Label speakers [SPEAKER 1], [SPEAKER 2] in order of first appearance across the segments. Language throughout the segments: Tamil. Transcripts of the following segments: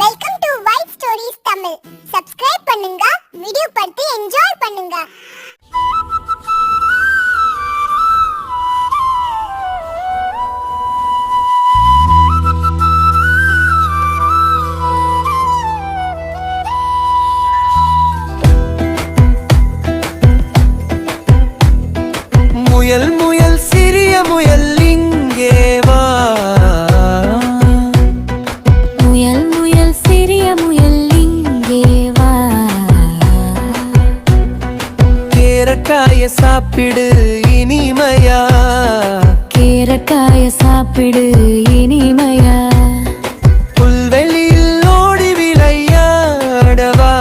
[SPEAKER 1] Welcome to white stories Tamil subscribe பண்ணுங்க வீடியோ பார்த்து என்ஜாய் பண்ணுங்க.
[SPEAKER 2] முயல் முயல் சிறிய முயல். கேரக்காய சாப்பிடு இனிமையா?
[SPEAKER 3] கேரக்காய சாப்பிடு இனிமையா?
[SPEAKER 2] புல்வெளியில் ஓடி விளையாடவா?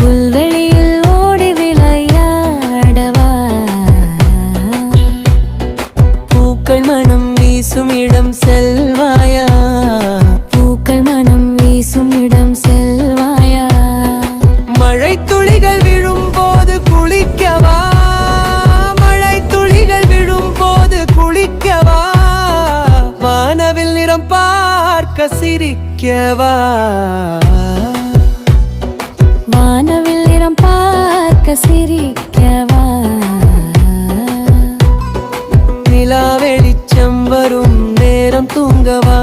[SPEAKER 3] புல்வெளியில் ஓடி விளையாடவா?
[SPEAKER 2] பூக்கள் மனம் வீசும் இடம் செல்வாயா? துளிகள் விழும் போது குளிக்கவா? மழை துளிகள் விழும் போது குளிக்கவா? வானவில் நிறம் பார்க்க சிரிக்கவா?
[SPEAKER 3] வானவில் நிறம் பார்க்க சிரிக்கவா?
[SPEAKER 2] நிலா வெளிச்சம் வரும் நேரம் தூங்கவா?